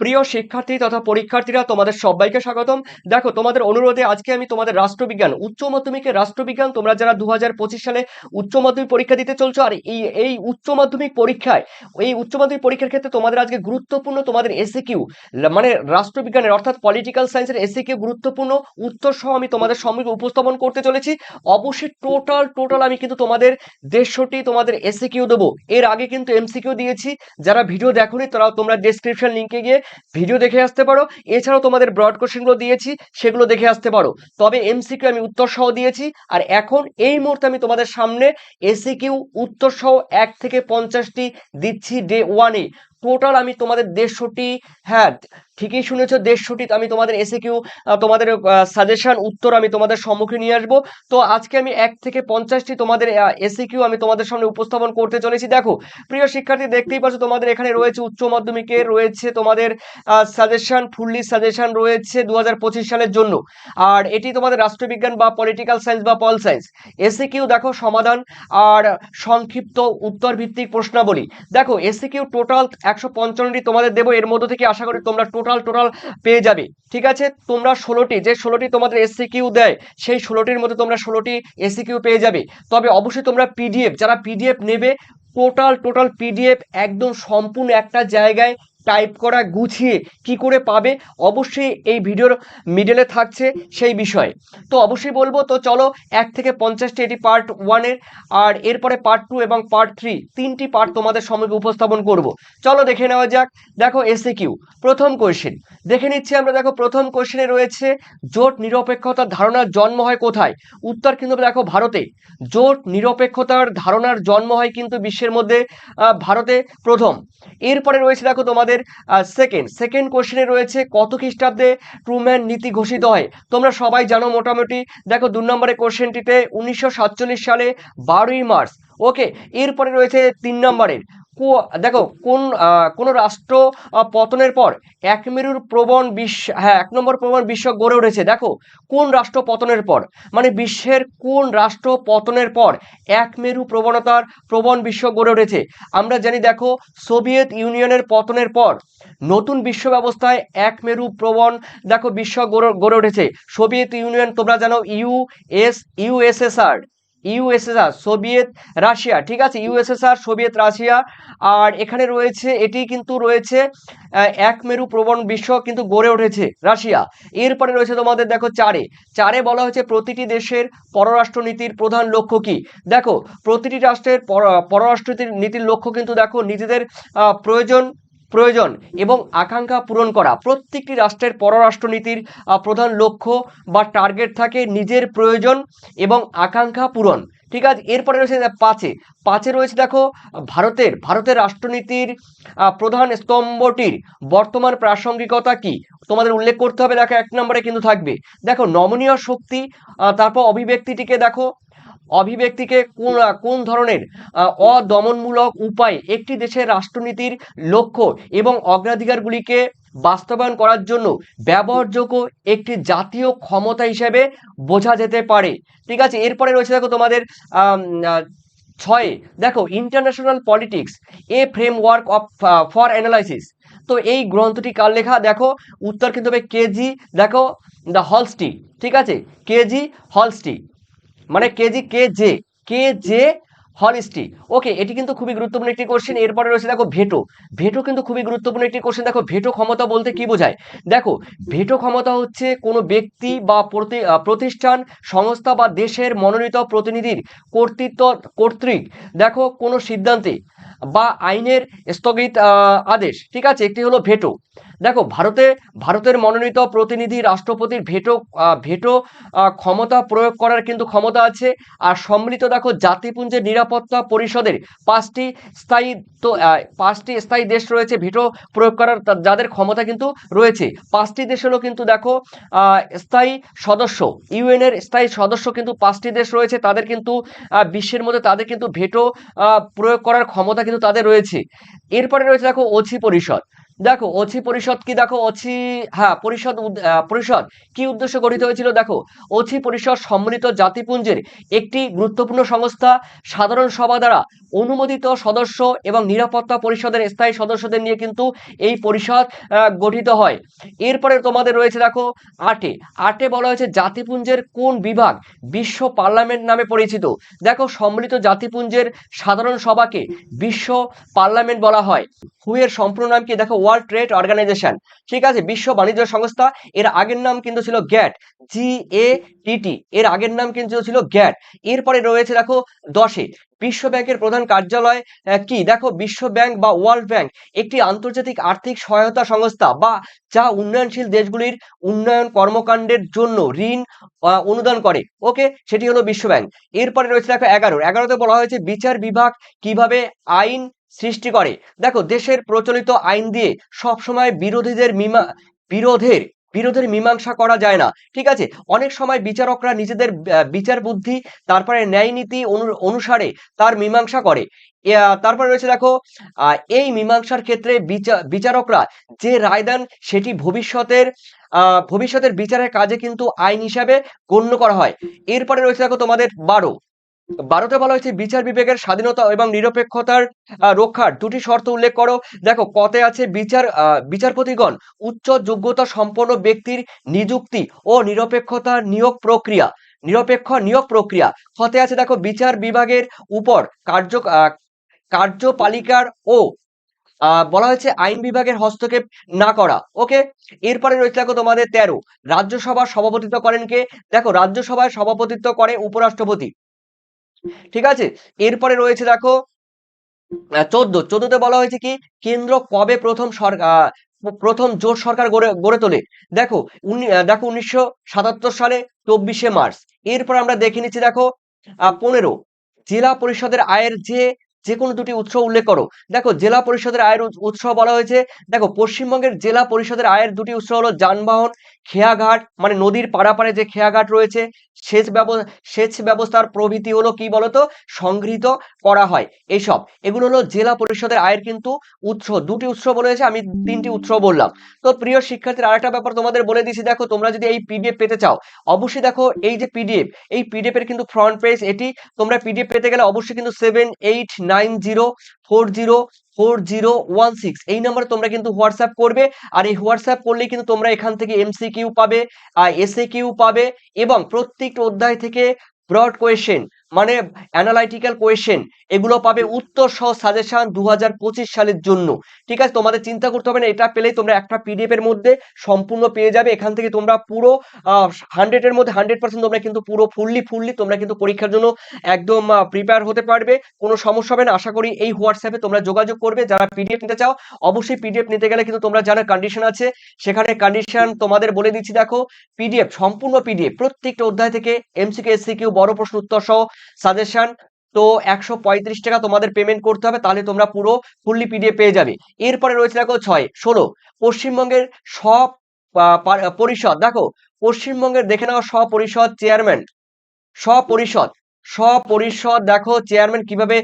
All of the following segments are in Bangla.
প্রিয় শিক্ষার্থী তথা পরীক্ষার্থীরা, তোমাদের সবাইকে স্বাগতম। দেখো, তোমাদের অনুরোধে আজকে আমি তোমাদের রাষ্ট্রবিজ্ঞান, উচ্চ মাধ্যমিকের রাষ্ট্রবিজ্ঞান, তোমরা যারা দু হাজার পঁচিশ সালে উচ্চ মাধ্যমিক পরীক্ষা দিতে চলছো, আর এই এই উচ্চ মাধ্যমিক পরীক্ষায়, এই উচ্চ মাধ্যমিক পরীক্ষার ক্ষেত্রে তোমাদের আজকে গুরুত্বপূর্ণ তোমাদের এসে কিউ মানে রাষ্ট্রবিজ্ঞানের অর্থাৎ পলিটিক্যাল সায়েন্সের এসে কিউ গুরুত্বপূর্ণ উত্তর সহ আমি তোমাদের সম্মুখে উপস্থাপন করতে চলেছি। অবশ্যই টোটাল টোটাল আমি কিন্তু তোমাদের দেড়শোটি তোমাদের এসে কিউ দেবো। এর আগে কিন্তু এমসিকিউ দিয়েছি। যারা ভিডিও দেখোনি তারা তোমরা ডেসক্রিপশন লিঙ্কে গিয়ে ভিডিও দেখে আসতে পারো। এছাড়াও তোমাদের ব্রড কোশ্চেনগুলো দিয়েছি, সেগুলো দেখে আসতে পারো। তবে এমসিকিউ আমি উত্তর সহ দিয়েছি, আর এখন এই মুহূর্তে আমি তোমাদের সামনে এসিকিউ উত্তর সহ এক থেকে পঞ্চাশটি দিচ্ছি ডে ওয়ানে টোটাল আমি তোমাদের দেড়শোটি হ্যাঁ ঠিকই শুনেছো দেড়শোটি আমি তোমাদের এসে কিউ তোমাদের সাজেশন উত্তর আমি তোমাদের সম্মুখে নিয়ে আসব। তো আজকে আমি এক থেকে পঞ্চাশটি তোমাদের এসে কিউ আমি তোমাদের সামনে উপস্থাপন করতে চলেছি। দেখো, প্রিয় শিক্ষার্থী, দেখতেই পাচ্ছ তোমাদের এখানে রয়েছে উচ্চ মাধ্যমিকের রয়েছে তোমাদের সাজেশন ফুললি সাজেশন রয়েছে দু হাজার পঁচিশ সালের জন্য। আর এটি তোমাদের রাষ্ট্রবিজ্ঞান বা পলিটিক্যাল সায়েন্স বা পল সায়েন্স এসে কিউ দেখো সমাধান আর সংক্ষিপ্ত উত্তর ভিত্তিক প্রশ্নাবলী। দেখো এসে কিউ টোটাল একশো পঞ্চান্নটি তোমাদের দেবো। এর মধ্যে থেকে আশা করি তোমরা টোটাল টোটাল টোটাল পেয়ে যাবে। ঠিক আছে? তোমরা ষোলোটি, যে ষোলোটি তোমাদের এসসি কিউ দেয়, সেই ষোলোটির মধ্যে তোমরা ষোলোটি এসসি কিউ পেয়ে যাবে। তবে অবশ্যই তোমরা পিডিএফ যারা পিডিএফ নেবে, টোটাল টোটাল পিডিএফ একদম সম্পূর্ণ একটা জায়গায় টাইপ করা, গুছিয়ে কি করে পাবে? অবশ্যই এই ভিডিওর মিডলে থাকছে সেই বিষয়ে। তো অবশ্যই বলব, তো চলো এক থেকে পঞ্চাশটি এটি পার্ট ওয়ানের আর এরপরে পার্ট টু এবং পার্ট থ্রি তিনটি পার্ট তোমাদের সময় উপস্থাপন করব। চলো দেখে নেওয়া যাক। দেখো এসে কিউ প্রথম কোয়েশ্চেন দেখে নিচ্ছি আমরা, দেখো প্রথম কোশ্চেনে রয়েছে, জোট নিরপেক্ষতার ধারণার জন্ম হয় কোথায়? উত্তর কিন্তু দেখো ভারতে। জোট নিরপেক্ষতার ধারণার জন্ম হয় কিন্তু বিশ্বের মধ্যে ভারতে প্রথম। এরপরে রয়েছে দেখো তোমাদের সেকেন্ড সেকেন্ড কোশ্চেনে রয়েছে, কত খ্রিস্টাব্দে ট্রুম্যান নীতি ঘোষিত হয়? তোমরা সবাই জানো মোটামুটি, দেখো দু নম্বরের কোশ্চেনটিতে উনিশশো সাতচল্লিশ সালে বারোই মার্চ। ওকে এরপরে রয়েছে তিন নম্বরের। দেখো, কোন কোন রাষ্ট্র পতনের পর এক মেরুর প্রবণ বিশ্ব হ্যাঁ এক নম্বর প্রবণ বিশ্ব গড়ে উঠেছে। দেখো, কোন রাষ্ট্র পতনের পর? মানে বিশ্বের কোন রাষ্ট্র পতনের পর এক মেরু প্রবণতার প্রবণ বিশ্ব গড়ে উঠেছে? আমরা জানি, দেখো, সোভিয়েত ইউনিয়নের পতনের পর নতুন বিশ্ব ব্যবস্থায় এক মেরু প্রবণ, দেখো, বিশ্ব গড়ে উঠেছে। সোভিয়েত ইউনিয়ন, তোমরা জানো, U S USSR USSR, Soviet Russia, ঠিক আছে? ইউএসএসআর, সোভিয়েত রাশিয়া, আর এখানে রয়েছে, এটি কিন্তু রয়েছে এক মেরু প্রবণ বিশ্ব কিন্তু গড়ে উঠেছে রাশিয়া। এরপরে রয়েছে তোমাদের দেখো চারে। চারে বলা হয়েছে প্রতিটি দেশের পররাষ্ট্রনীতির প্রধান লক্ষ্য কি? দেখো, প্রতিটি রাষ্ট্রের পররাষ্ট্র নীতির লক্ষ্য কিন্তু দেখো, নিজেদের প্রয়োজন প্রয়োজন এবং আকাঙ্ক্ষা পূরণ করা। প্রত্যেকটি রাষ্ট্রের পররাষ্ট্রনীতির প্রধান লক্ষ্য বা টার্গেট থাকে নিজের প্রয়োজন এবং আকাঙ্ক্ষা পূরণ। ঠিক আছে? এরপরে রয়েছে পাঁচে। পাঁচে রয়েছে দেখো, ভারতের ভারতের রাষ্ট্রনীতির প্রধান স্তম্ভটির বর্তমান প্রাসঙ্গিকতা কি? তোমাদের উল্লেখ করতে হবে, দেখো এক নম্বরে কিন্তু থাকবে। দেখো, নমনীয় শক্তি তারপর অভিব্যক্তিটিকে দেখো অভিব্যক্তিকে কোন কোন ধরনের অদমনমূলক উপায় একটি দেশের রাষ্ট্রনীতির লক্ষ্য এবং অগ্রাধিকারগুলিকে বাস্তবায়ন করার জন্য ব্যবহারযোগ্য একটি জাতীয় ক্ষমতা হিসেবে বোঝা যেতে পারে। ঠিক আছে, এরপরে রয়েছে দেখো তোমাদের ছয়ে, দেখো international politics a framework of for analysis তো এই গ্রন্থটি কার লেখা দেখো, উত্তর কিন্তু হবে কেজি, দেখো দ্য হলস্টি ঠিক আছে, কেজি হলস্টি মানে KJ K J K J Holsti okay এটি কিন্তু খুবই গুরুত্বপূর্ণ একটি কোশ্চেন এরপরে রয়েছে দেখো ভেটো। ভেটো কিন্তু খুবই গুরুত্বপূর্ণ একটি কোশ্চেন দেখো ভেটো ক্ষমতা বলতে কি বোঝায়? দেখো, ভেটো ক্ষমতা হচ্ছে কোনো ব্যক্তি বা প্রতিষ্ঠান, সংস্থা বা দেশের মনোনীত প্রতিনিধির কর্তৃত্ব, কর্তৃক, দেখো কোনো সিদ্ধান্তে বা আইনের স্থগিত আদেশ। ঠিক আছে, একটি হলো ভেটো। দেখো, ভারতে, ভারতের মনোনীত প্রতিনিধি রাষ্ট্রপতির ভেটো ভেটো ক্ষমতা প্রয়োগ করার কিন্তু ক্ষমতা আছে। আর সম্মিলিত দেখো, জাতিপুঞ্জের নিরাপত্তা পরিষদের পাঁচটি স্থায়ী তো পাঁচটি স্থায়ী দেশ রয়েছে ভেটো প্রয়োগ করার যাদের ক্ষমতা কিন্তু রয়েছে। পাঁচটি দেশ হলো কিন্তু দেখো স্থায়ী সদস্য ইউএনের স্থায়ী সদস্য কিন্তু পাঁচটি দেশ রয়েছে। তাদের কিন্তু বিশ্বের মধ্যে তাদের কিন্তু ভেটো প্রয়োগ করার ক্ষমতা কিন্তু তাদের রয়েছে। এরপরে রয়েছে দেখো, ওছি পরিষদ। দেখো, অছি পরিষদ কি? দেখো, অছি হ্যাঁ পরিষদ পরিষদ। কি উদ্দেশ্য গঠিত হয়েছিল? দেখো, অছি পরিষদ সম্মিলিত জাতিপুঞ্জের একটি গুরুত্বপূর্ণ সংস্থা, সাধারণ সভা দ্বারা অনুমোদিত সদস্য এবং নিরাপত্তা পরিষদের স্থায়ী সদস্যদের নিয়ে কিন্তু এই পরিষদ গঠিত হয়। এরপরে তোমাদের রয়েছে, দেখো, আটে। আটে বলা হয়েছে জাতিপুঞ্জের কোন বিভাগ বিশ্ব পার্লামেন্ট নামে পরিচিত? দেখো, সম্মিলিত জাতিপুঞ্জের সাধারণ সভাকে বিশ্ব পার্লামেন্ট বলা হয়। হুয়ের সম্পূর্ণ নাম কি? দেখো ওয়ার্ল্ড ট্রেড অর্গানাইজেশন। ঠিক আছে, বিশ্ব বাণিজ্য সংস্থা, এর আগের নাম কিন্তু ছিল গ্যাট জি এ টিটি এর আগের নাম কিন্তু ছিল গ্যাট। এরপরে রয়েছে দেখো দশে বিশ্ব ব্যাংকের প্রধান কার্যালয় কি? দেখো বিশ্ব ব্যাংক বা ওয়ার্ল্ড ব্যাংক, একটি আন্তর্জাতিক আর্থিক সহায়তা সংস্থা বা যা উন্নয়নশীল দেশগুলির উন্নয়ন কর্মকাণ্ডের জন্য ঋণ অনুদান করে। ওকে, সেটি হলো বিশ্ব ব্যাংক এরপরে রয়েছে দেখো এগারো, এগারোতে বলা হয়েছে বিচার বিভাগ কীভাবে আইন সৃষ্টি করে। দেখো, দেশের প্রচলিত আইন দিয়ে সবসময় বিরোধীদের মিমা, বিরোধের বিরোধের মীমাংসা করা যায় না, ঠিক আছে? অনেক সময় বিচারকরা নিজেদের বিচার বুদ্ধি, তারপরে ন্যায় নীতি অনু- অনুসারে তার মীমাংসা করে। তারপরে রয়েছে দেখো এই মীমাংসার ক্ষেত্রে বিচা- বিচারকরা যে রায় দেন সেটি ভবিষ্যতের ভবিষ্যতের বিচারের কাজে কিন্তু আইন হিসাবে গণ্য করা হয়। এরপরে রয়েছে দেখো তোমাদের বারো। বারোতে বলা হয়েছে বিচার বিভাগের স্বাধীনতা এবং নিরপেক্ষতার রক্ষার দুটি শর্ত উল্লেখ করো। দেখো কতে আছে বিচার বিচারপতিগণ উচ্চ যোগ্যতা সম্পন্ন ব্যক্তির নিযুক্তি ও নিরপেক্ষতা নিয়োগ প্রক্রিয়া, নিরপেক্ষ নিয়োগ প্রক্রিয়া। হতে আছে দেখো বিচার বিভাগের উপর কার্য কার্যপালিকার ও বলা হয়েছে আইন বিভাগের হস্তক্ষেপ না করা। ওকে? এরপরে রয়েছে দেখো তোমাদের তেরো। রাজ্যসভার সভাপতিত্ব করেন কে? দেখো, রাজ্যসভায় সভাপতিত্ব করে উপরাষ্ট্রপতি। ঠিক আছে? এরপরে রয়েছে দেখো চোদ্দ। চোদ্দতে বলা হয়েছে কি? কেন্দ্র কবে প্রথম সরকার প্রথম জোট সরকার গড়ে গড়ে তোলে? দেখো দেখো উনিশশো সাতাত্তর সালে চব্বিশে মার্চ। এরপর আমরা দেখে নিচ্ছি দেখো পনেরো। জেলা পরিষদের আয়ের যে যে কোনো দুটি উৎস উল্লেখ করো। দেখো, জেলা পরিষদের আয়ের উৎ- উৎস বলা হয়েছে। দেখো, পশ্চিমবঙ্গের জেলা পরিষদের আয়ের দুটি উৎস হলো যানবাহন, খেয়াঘাট মানে নদীর পাড়াপাড়ে যে খেয়াঘাট রয়েছে, সেচ ব্যবস্থা সেচ ব্যবস্থার প্রভৃতি হলো কি বলতো? সংগৃহীত করা হয়। এইসব এগুলো হলো জেলা পরিষদের আয়ের কিন্তু উৎস দুটি উৎস বলেছে আমি তিনটি উৎস বললাম। তো প্রিয় শিক্ষার্থীর, আরেকটা ব্যাপার তোমাদের বলে দিয়েছি। দেখো, তোমরা যদি এই পিডিএফ পেতে চাও, অবশ্যই দেখো, এই যে পিডিএফ এই পিডিএফ এর কিন্তু ফ্রন্ট পেজ এটি তোমরা পিডিএফ পেতে গেলে অবশ্যই কিন্তু seven eight nine zero four zero four zero one six এই নাম্বারে তোমরা কিন্তু হোয়াটসঅ্যাপ করবে, আর এই হোয়াটসঅ্যাপ করলেই কিন্তু তোমরা এখান থেকে এমসি কিউ পাবে এসএ কিউ পাবে, এবং প্রত্যেকটা অধ্যায় থেকে ব্রড কোয়েশ্চেন মানে অ্যানালাইটিক্যাল কোয়েশ্চেন এগুলো পাবে উত্তর সহ সাজেশন দু হাজার পঁচিশ সালের জন্য। ঠিক আছে? তোমাদের চিন্তা করতে হবে না, এটা পেলেই তোমরা একটা পিডিএফ এর মধ্যে সম্পূর্ণ পেয়ে যাবে। এখান থেকে তোমরা পুরো হান্ড্রেড এর মধ্যে হান্ড্রেড পার্সেন্ট তোমরা কিন্তু পুরো ফুললি ফুললি তোমরা কিন্তু পরীক্ষার জন্য একদম প্রিপেয়ার হতে পারবে। কোনো সমস্যা হবে না। আশা করি এই হোয়াটসঅ্যাপে তোমরা যোগাযোগ করবে। যারা পিডিএফ নিতে চাও, অবশ্যই পিডিএফ নিতে গেলে কিন্তু তোমরা যারা কন্ডিশন আছে, সেখানে কন্ডিশন তোমাদের বলে দিচ্ছি, দেখো পিডিএফ সম্পূর্ণ পিডিএফ প্রত্যেকটা অধ্যায় থেকে এমসিকিউ এসসিকিউ বড় প্রশ্ন উত্তর সহ সাজেশন তো একশো পঁয়ত্রিশ টাকা তোমাদের পেমেন্ট করতে হবে, তাহলে তোমরা পুরো ফুললি পিডিএফ পেয়ে যাবে। এরপরে রয়েছে দেখো ছয়। ষোলো পশ্চিমবঙ্গের সব পরিষদ, দেখো, পশ্চিমবঙ্গের দেখে নাও স্বপরিষদ চেয়ারম্যান স্বপরিষদ স্বপরিষদ দেখো চেয়ারম্যান কীভাবে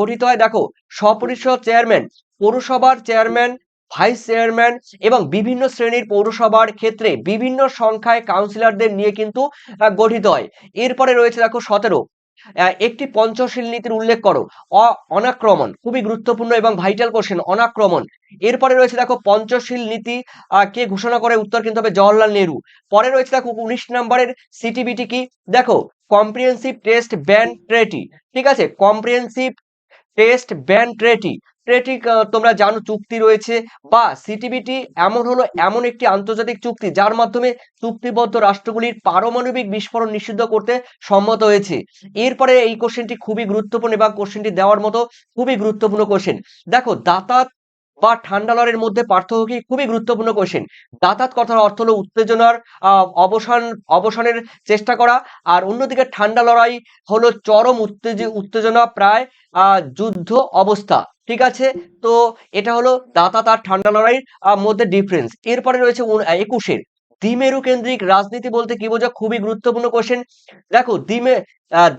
গঠিত হয়, দেখো, স্বপরিষদ চেয়ারম্যান পৌরসভার চেয়ারম্যান ভাইস চেয়ারম্যান এবং বিভিন্ন শ্রেণির পৌরসভার ক্ষেত্রে বিভিন্ন সংখ্যায় কাউন্সিলরদের নিয়ে কিন্তু গঠিত হয়। এরপরে রয়েছে দেখো সতেরো। একটি পঞ্চশীল নীতির উল্লেখ করো। অনাক্রমণ, খুবই গুরুত্বপূর্ণ এবং ভাইটাল কোশ্চেন অনাক্রমণ। এরপরে রয়েছে দেখো, পঞ্চশীল নীতি কে ঘোষণা করে উত্তর কিন্তু হবে? জওয়াহরলাল নেহরু। পরে রয়েছে দেখো, উনিশ নম্বরের সিটিবিটি কি? দেখো কম্প্রিহেন্সিভ টেস্ট ব্যান ট্রেটি ঠিক আছে? Comprehensive test ban treaty treaty তোমরা জানো চুক্তি রয়েছে বা সিটিবিটি এমন হলো এমন একটি আন্তর্জাতিক চুক্তি যার মাধ্যমে চুক্তিবদ্ধ রাষ্ট্রগুলির পারমাণবিক বিস্ফোরণ নিষিদ্ধ করতে সম্মত হয়েছে। এরপরে এই কোশ্চেনটি খুবই গুরুত্বপূর্ণ এবং কোশ্চেনটি দেওয়ার মতো খুবই গুরুত্বপূর্ণ কোশ্চেন দেখো দাতাত বা ঠান্ডা লড়ের মধ্যে পার্থক্য কি? খুবই গুরুত্বপূর্ণ কোশ্চেন দাতাত কথার অর্থ হলো উত্তেজনার অবসান, অবসানের চেষ্টা করা। আর অন্যদিকে ঠান্ডা লড়াই হলো চরম উত্তেজ, উত্তেজনা প্রায় যুদ্ধ অবস্থা। ঠিক আছে? তো এটা হলো দাতাত আর ঠান্ডা লড়াইয়ের মধ্যে ডিফারেন্স এরপরে রয়েছে একুশের। দ্বিমেরু কেন্দ্রিক রাজনীতি বলতে কি বোঝা খুবই গুরুত্বপূর্ণ কোশ্চেন দেখো, দ্বিমে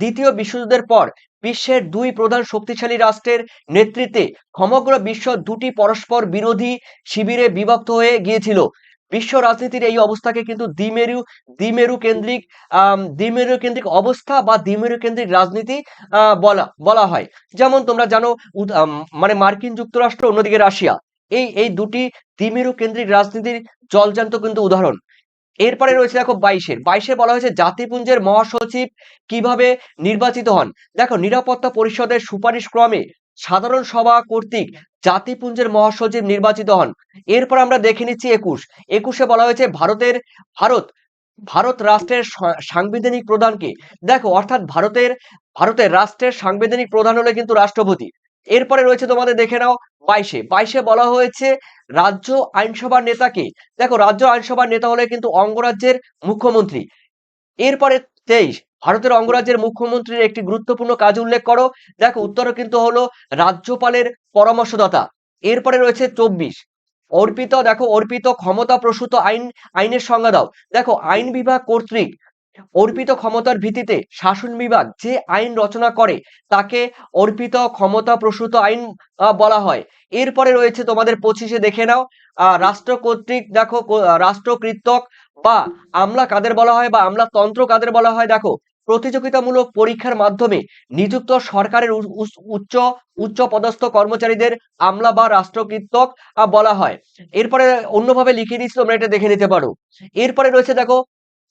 দ্বিতীয় বিশ্বযুদ্ধের পর বিশ্বের দুই প্রধান শক্তিশালী রাষ্ট্রের নেতৃত্বে সমগ্র বিশ্ব দুটি পরস্পর বিরোধী শিবিরে বিভক্ত হয়ে গিয়েছিল। বিশ্ব রাজনীতির এই অবস্থাকে কিন্তু দ্বিমেরু দ্বিমেরু কেন্দ্রিক দ্বিমেরু কেন্দ্রিক অবস্থা বা দ্বিমেরু কেন্দ্রিক রাজনীতি বলা বলা হয়। যেমন তোমরা জানো মানে মার্কিন যুক্তরাষ্ট্র, অন্যদিকে রাশিয়া। এই এই দুটি দ্বিমেরু কেন্দ্রিক রাজনীতির জলজান্ত কিন্তু উদাহরণ। এরপরে রয়েছে দেখো বাইশের বাইশে বলা হয়েছে জাতিপুঞ্জের মহাসচিব কীভাবে নির্বাচিত হন? দেখো নিরাপত্তা পরিষদের সুপারিশ ক্রমে সাধারণ সভা কর্তৃক জাতিপুঞ্জের মহাসচিব নির্বাচিত হন। এরপর আমরা দেখে নিচ্ছি একুশ। একুশে বলা হয়েছে ভারতের, ভারত ভারত রাষ্ট্রের সাংবিধানিক প্রধানকে। দেখো অর্থাৎ ভারতের ভারতের রাষ্ট্রের সাংবিধানিক প্রধান হলে কিন্তু রাষ্ট্রপতি। এরপরে রয়েছে তোমাদের দেখে নাও বাইশে বাইশে বলা হয়েছে রাজ্য আইনসভার নেতাকে। দেখো, রাজ্য আইনসভার নেতা হলে কিন্তু অঙ্গরাজ্যের মুখ্যমন্ত্রী। এরপরে তেইশ, ভারতের অঙ্গরাজ্যের মুখ্যমন্ত্রীর একটি গুরুত্বপূর্ণ কাজ উল্লেখ করো। দেখো উত্তরও কিন্তু হলো রাজ্যপালের পরামর্শদাতা। এরপরে রয়েছে চব্বিশ, অর্পিত, দেখো, অর্পিত ক্ষমতা প্রসূত আইন, আইনের সংজ্ঞা দাও। দেখো, আইন বিভাগ কর্তৃক অর্পিত ক্ষমতার ভিত্তিতে শাসন বিভাগ যে আইন রচনা করে, তাকে অর্পিত ক্ষমতা প্রসূত আইন বলা হয়। এরপরে রয়েছে তোমাদের পঁচিশে দেখে নাও। রাষ্ট্র কর্তৃক, দেখো রাষ্ট্রকৃতক বা আমলা কাদের বলা হয় বা আমলাতন্ত্র কাদের বলা হয়, দেখো। প্রতিযোগিতামূলক পরীক্ষার মাধ্যমে নিযুক্ত সরকারের উচ্চ উচ্চ পদস্থ কর্মচারীদের আমলা বা রাষ্ট্রকৃতক বলা হয়। এরপরে অন্যভাবে লিখে দিচ্ছি তোমরা এটা দেখে নিতে পারো। এরপরে রয়েছে, দেখো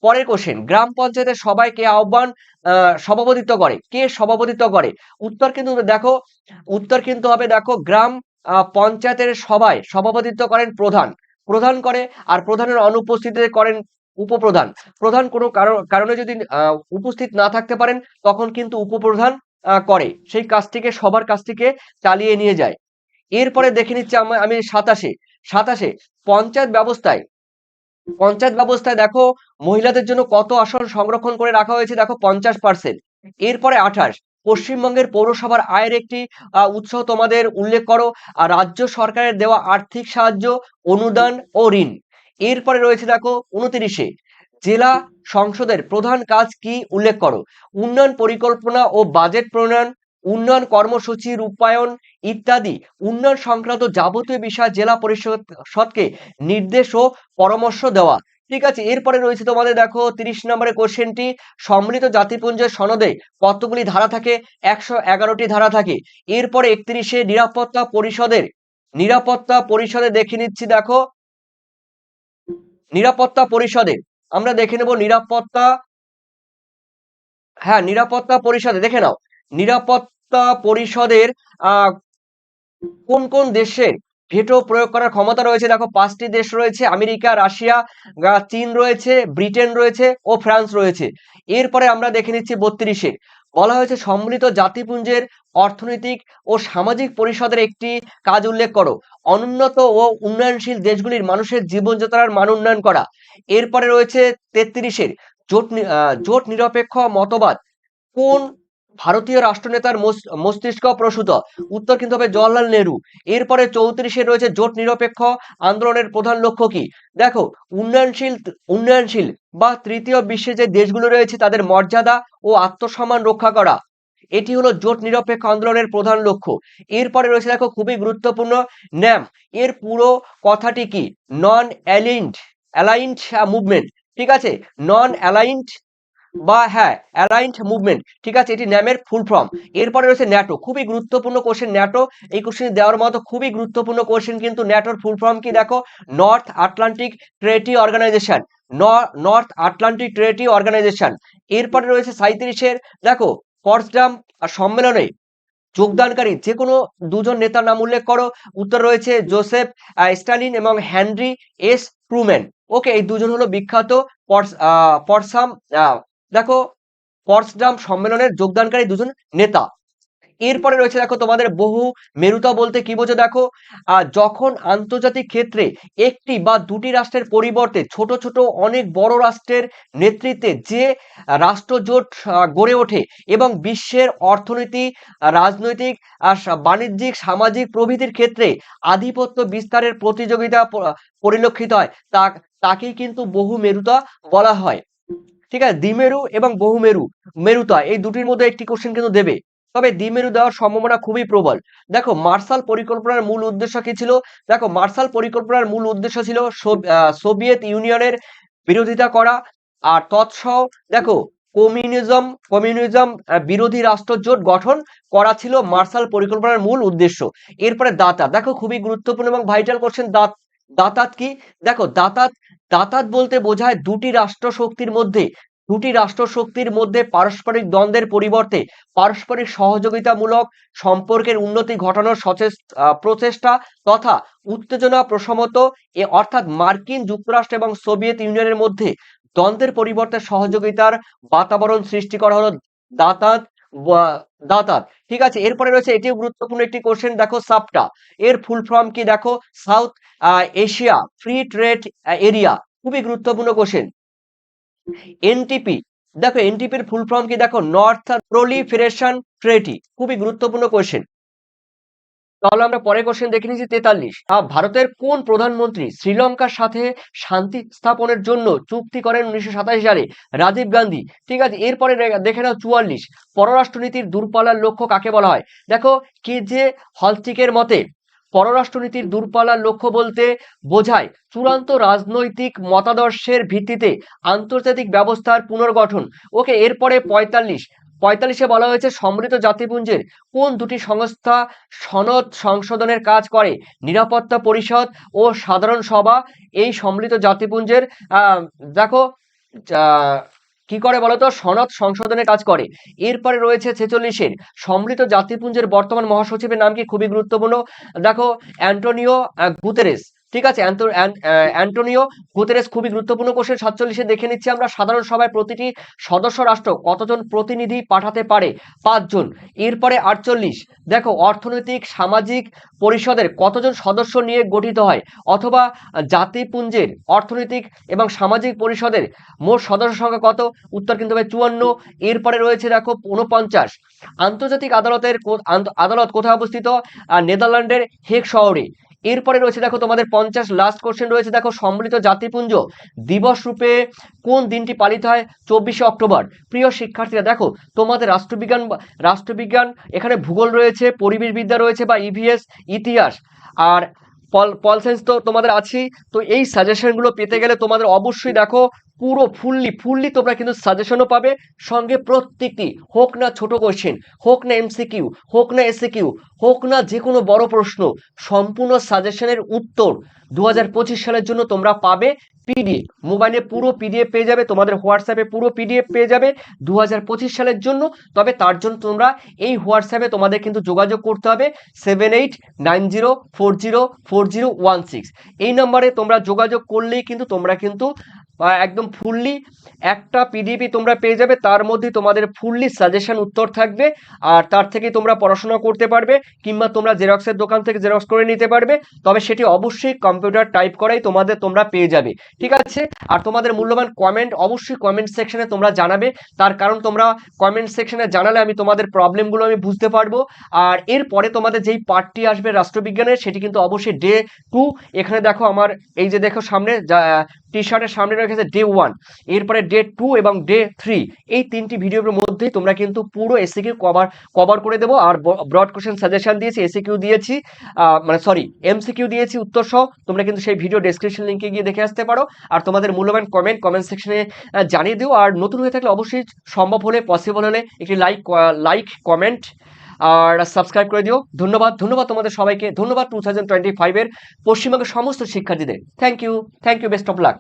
পরের কোশ্চেন গ্রাম পঞ্চায়েতের সবাইকে আহ্বান আহ, সভাপতিত্ব করে। কে সভাপতিত্ব করে? উত্তর কিন্তু দেখো উত্তর কিন্তু হবে দেখো গ্রাম পঞ্চায়েতের সভায় সভাপতিত্ব করেন প্রধান। প্রধান করে আর প্রধানের অনুপস্থিতিতে করেন উপপ্রধান। প্রধান কোনো কারণ যদি উপস্থিত না থাকতে পারেন তখন কিন্তু উপপ্রধান করে। সেই কাজটিকে সবার কাছ থেকে চালিয়ে নিয়ে যায়। এরপরে দেখে নিচ্ছি আমি সাতাশে। সাতাশে পঞ্চায়েত ব্যবস্থায় পঞ্চায়েত ব্যবস্থায় দেখো মহিলাদের জন্য কত আসন সংরক্ষণ করে রাখা হয়েছে, দেখো পঞ্চাশ পার্সেন্ট এরপরে আঠাশ। পশ্চিমবঙ্গের পৌরসভার আয়ের একটি উৎস তোমাদের উল্লেখ করো আর রাজ্য সরকারের দেওয়া আর্থিক সাহায্য, অনুদান ও ঋণ। এরপরে রয়েছে দেখো উনতিরিশে। জেলা সংসদের প্রধান কাজ কি উল্লেখ করো? উন্নয়ন পরিকল্পনা ও বাজেট প্রণয়ন উন্নয়ন কর্মসূচি, রূপায়ণ ইত্যাদি উন্নয়ন সংক্রান্ত যাবতীয় বিষয় জেলা পরিষদকে নির্দেশ ও পরামর্শ দেওয়া। ঠিক আছে, এরপরে রয়েছে তোমাদের দেখো তিরিশ নম্বরের কোশ্চেনটি, সম্মিলিত জাতিপুঞ্জের সনদে কতগুলি ধারা থাকে? একশো এগারোটি ধারা থাকে। এরপরে একত্রিশে নিরাপত্তা পরিষদের, নিরাপত্তা পরিষদে দেখে নিচ্ছি দেখো। নিরাপত্তা পরিষদে, আমরা দেখে নেব নিরাপত্তা হ্যাঁ নিরাপত্তা পরিষদে, দেখে নাও। নিরাপত্তা পরিষদের কোন কোন দেশের ভেটো প্রয়োগ করার ক্ষমতা রয়েছে? দেখো, পাঁচটি দেশ রয়েছে, আমেরিকা, রাশিয়া চীন রয়েছে, ব্রিটেন রয়েছে ও ফ্রান্স রয়েছে। এরপরে আমরা দেখে নিচ্ছি বত্রিশে। বলা হয়েছে সম্মিলিত জাতিপুঞ্জের অর্থনৈতিক ও সামাজিক পরিষদের একটি কাজ উল্লেখ করো। অনুন্নত ও উন্নয়নশীল দেশগুলির মানুষের জীবনযাত্রার মান উন্নয়ন করা। এরপরে রয়েছে তেত্রিশের। জোট জোট নিরপেক্ষ মতবাদ। কোন ভারতীয় রাষ্ট্রনেতার মস- মস্তিষ্ক প্রসূত। উত্তর কিন্তু হবে জওয়াহরলাল নেহরু। এরপরে চৌত্রিশে রয়েছে জোট নিরপেক্ষ আন্দোলনের প্রধান লক্ষ্য কি? দেখো, উন্নয়নশীল উন্নয়নশীল বা তৃতীয় বিশ্বে যে দেশগুলো রয়েছে তাদের মর্যাদা ও আত্মসম্মান রক্ষা করা। এটি হলো জোট নিরপেক্ষ আন্দোলনের প্রধান লক্ষ্য। এরপরে রয়েছে দেখো খুবই গুরুত্বপূর্ণ, ন্যাম, এর পুরো কথাটি কি? নন অ্যালাইন্ড অ্যালাইন্ড মুভমেন্ট ঠিক আছে? নন অ্যালাইন্ড বা হ্যাঁ অ্যালাইন্ড মুভমেন্ট ঠিক আছে? এটি ন্যামের ফুল ফর্ম এরপরে রয়েছে ন্যাটো খুবই গুরুত্বপূর্ণ কোশ্চেন ন্যাটো এই কোশ্চেন দেওয়ার মতো খুবই গুরুত্বপূর্ণ কোশ্চেন কিন্তু ন্যাটোর ফুল ফর্ম কি দেখো? North Atlantic Treaty Organization North Atlantic Treaty Organization এরপরে রয়েছে সাঁত্রিশের দেখো পটসডাম সম্মেলনে যোগদানকারী যে কোনো দুজন নেতার নাম উল্লেখ করো। উত্তর রয়েছে জোসেফ স্টালিন এবং হেনরি এস ট্রুম্যান ওকে এই দুজন হলো বিখ্যাত আহ, দেখো পটসডাম সম্মেলনের যোগদানকারী দুজন নেতা। এরপরে রয়েছে দেখো তোমাদের বহু মেরুতা বলতে কি বোঝো দেখো যখন আন্তর্জাতিক ক্ষেত্রে একটি বা দুটি রাষ্ট্রের পরিবর্তে ছোট ছোট অনেক বড় রাষ্ট্রের নেতৃত্বে যে রাষ্ট্রজোট গড়ে ওঠে এবং বিশ্বের অর্থনীতি, রাজনৈতিক আর বাণিজ্যিক, সামাজিক প্রভৃতির ক্ষেত্রে আধিপত্য বিস্তারের প্রতিযোগিতা পরিলক্ষিত হয়, তা, তাকেই কিন্তু বহু মেরুতা বলা হয়। ঠিক আছে? দ্বিমেরু এবং বহুমেরু। মেরুতা এই দুটির মধ্যে একটি কোশ্চেন কিন্তু দেবে। তবে দ্বিমেরু দেওয়ার সম্ভাবনা খুবই প্রবল। দেখো, মার্শাল পরিকল্পনার মূল উদ্দেশ্য কি ছিল? দেখো, মার্শাল পরিকল্পনার মূল উদ্দেশ্য ছিল সোভিয়েত ইউনিয়নের বিরোধিতা করা আর তৎসহ দেখো, কমিউনিজম কমিউনিজম বিরোধী রাষ্ট্রজোট গঠন করা ছিল মার্শাল পরিকল্পনার মূল উদ্দেশ্য। এরপরে দাতা দেখো, খুবই গুরুত্বপূর্ণ এবং ভাইটাল কোশ্চেন দাঁত, দাতাত কি? দেখো, দাতাত দাতাত বলতে বোঝায় দুটি রাষ্ট্র শক্তির মধ্যে দুটি রাষ্ট্র শক্তির মধ্যে পারস্পরিক দ্বন্দ্বের পরিবর্তে পারস্পরিক সহযোগিতামূলক সম্পর্কের উন্নতি ঘটানোর প্রচেষ্টা তথা উত্তেজনা প্রশমত এ অর্থাৎ মার্কিন যুক্তরাষ্ট্র এবং সোভিয়েত ইউনিয়নের মধ্যে দ্বন্দ্বের পরিবর্তে সহযোগিতার বাতাবরণ সৃষ্টি করা হলো দাতাত দাতাত। ঠিক আছে, এরপরে রয়েছে, এটিও গুরুত্বপূর্ণ একটি কোশ্চেন দেখো সাপটা। এর ফুল ফর্ম কি, দেখো? South Asia free trade area. খুবই গুরুত্বপূর্ণ কোশ্চেন এনটিপি দেখো এনটিপির ফুল ফর্ম কি? দেখো নর্থ প্রলিফারেশন ট্রেটি খুবই গুরুত্বপূর্ণ কোশ্চেন তাহলে আমরা পরের কোশ্চেন দেখে নিচ্ছি তেতাল্লিশ। ভারতের কোন প্রধানমন্ত্রী শ্রীলঙ্কার সাথে শান্তি স্থাপনের জন্য চুক্তি করেন উনিশশো সাতাশ সালে? রাজীব গান্ধী। ঠিক আছে, এরপরে দেখে নাও চুয়াল্লিশ। পররাষ্ট্রনীতির দূরপাল্লার লক্ষ্য কাকে বলা হয়? দেখো, কে যে হলস্টিকের মতে পররাষ্ট্রনীতির দূরপাল্লার লক্ষ্য বলতে বোঝায় চূড়ান্ত রাজনৈতিক মতাদর্শের ভিত্তিতে আন্তর্জাতিক ব্যবস্থার পুনর্গঠন। ওকে, এরপরে পঁয়তাল্লিশ। পঁয়তাল্লিশে বলা হয়েছে সমৃদ্ধ জাতিপুঞ্জের কোন দুটি সংস্থা সনদ সংশোধনের কাজ করে? নিরাপত্তা পরিষদ ও সাধারণ সভা। এই সম্মিলিত জাতিপুঞ্জের দেখো কি করে বলতো? সনদ সংশোধনের কাজ করে। এরপরে রয়েছে ছেচল্লিশের সম্মিলিত জাতিপুঞ্জের বর্তমান মহাসচিবের নাম কি খুবই গুরুত্বপূর্ণ? দেখো, অ্যান্টোনিও গুতেরেস। ঠিক আছে অ্যান্টোনিও গুতেরেস খুবই গুরুত্বপূর্ণ কোশ্চেন সাতচল্লিশে দেখে নিচ্ছি আমরা, সাধারণ সভায় প্রতিটি সদস্য রাষ্ট্র কতজন প্রতিনিধি পাঠাতে পারে? পাঁচজন। এরপরে আটচল্লিশ। দেখো, অর্থনৈতিক, সামাজিক পরিষদের কতজন সদস্য নিয়ে গঠিত হয়? অথবা জাতিপুঞ্জের অর্থনৈতিক এবং সামাজিক পরিষদের মোট সদস্য সংখ্যা কত? উত্তর কিন্তু হবে চুয়ান্ন। এরপরে রয়েছে দেখো উনপঞ্চাশ আন্তর্জাতিক আদালতের আদালত কোথায় অবস্থিত? নেদারল্যান্ডের হেক শহরে। এরপরে রয়েছে দেখো তোমাদের পঞ্চাশ লাস্ট কোশ্চেন রয়েছে দেখো সম্মিলিত জাতিপুঞ্জ দিবস রূপে কোন দিনটি পালিত হয়? চব্বিশে অক্টোবর। প্রিয় শিক্ষার্থীরা, দেখো তোমাদের রাষ্ট্রবিজ্ঞান রাষ্ট্রবিজ্ঞান, এখানে ভূগোল রয়েছে, পরিবেশবিদ্যা রয়েছে বা ইভিএস ইতিহাস আর পল, পলসেন্স তো তোমাদের আছেই। তো এই সাজেশনগুলো পেতে গেলে তোমাদের অবশ্যই দেখো পুরো ফুললি ফুললি তোমরা কিন্তু সাজেশনও পাবে। সঙ্গে প্রত্যেকটি, হোক না ছোট কোশ্চেন হোক না এমসিকিউ হোক না এসিকিউ হোক না যে কোনো বড় প্রশ্ন, সম্পূর্ণ সাজেশনের উত্তর দু হাজার পঁচিশ সালের জন্য তোমরা পাবে পিডিএফ মোবাইলে পুরো পিডিএফ পেয়ে যাবে, তোমাদের হোয়াটসঅ্যাপে পুরো পিডিএফ পেয়ে যাবে দু হাজার পঁচিশ সালের জন্য। তবে তার জন্য তোমরা এই হোয়াটসঅ্যাপে তোমাদের কিন্তু যোগাযোগ করতে হবে seven eight nine zero four zero four zero one six এই নাম্বারে তোমরা যোগাযোগ করলেই কিন্তু তোমরা কিন্তু আহ, একদম ফুললি একটা পিডিপি তোমরা পেয়ে যাবে তার মধ্যে তোমাদের ফুললি সাজেশন উত্তর থাকবে আর তার থেকে তোমরা পড়াশোনা করতে পারবে কিংবা তোমরা জেরক্সের দোকান থেকে জেরক্স করে নিতে পারবে তবে সেটি অবশ্যই কম্পিউটার টাইপ করাই তোমাদের তোমরা পেয়ে যাবে ঠিক আছে? আর তোমাদের মূল্যবান কমেন্ট অবশ্যই কমেন্ট সেকশনে তোমরা জানাবে তার কারণ তোমরা কমেন্ট সেকশনে জানালে আমি তোমাদের প্রবলেমগুলো আমি বুঝতে পারব আর এরপরে তোমাদের যেই পার্টটি আসবে রাষ্ট্রবিজ্ঞানের সেটি কিন্তু অবশ্যই ডে টু এখানে দেখো আমার এই যে দেখো সামনে টি শার্টের সামনে রেখেছে ডে ওয়ান এরপরে ডে টু এবং ডে থ্রি এই তিনটি ভিডিওর মধ্যেই তোমরা কিন্তু পুরো এসিকিউ কভার কভার করে দেবো। আর ব্রড কোশ্চেন সাজেশন দিয়েছি এসিকিউ দিয়েছি মানে সরি এমসিকিউ দিয়েছি, উত্তর সহ। তোমরা কিন্তু সেই ভিডিও ডেসক্রিপশন লিঙ্কে গিয়ে দেখে আসতে পারো। আর তোমাদের মূল্যবান কমেন্ট কমেন্ট সেকশনে জানিয়ে দিও। আর নতুন হয়ে থাকলে অবশ্যই সম্ভব হলে পসিবল হলে একটি লাইক লাইক কমেন্ট আর সাবস্ক্রাইব করে দিও। ধন্যবাদ ধন্যবাদ তোমাদের সবাইকে। ধন্যবাদ টু থাউজেন্ড টোয়েন্টি ফাইভের পশ্চিমবঙ্গের সমস্ত শিক্ষার্থীদের। Thank you thank you best of luck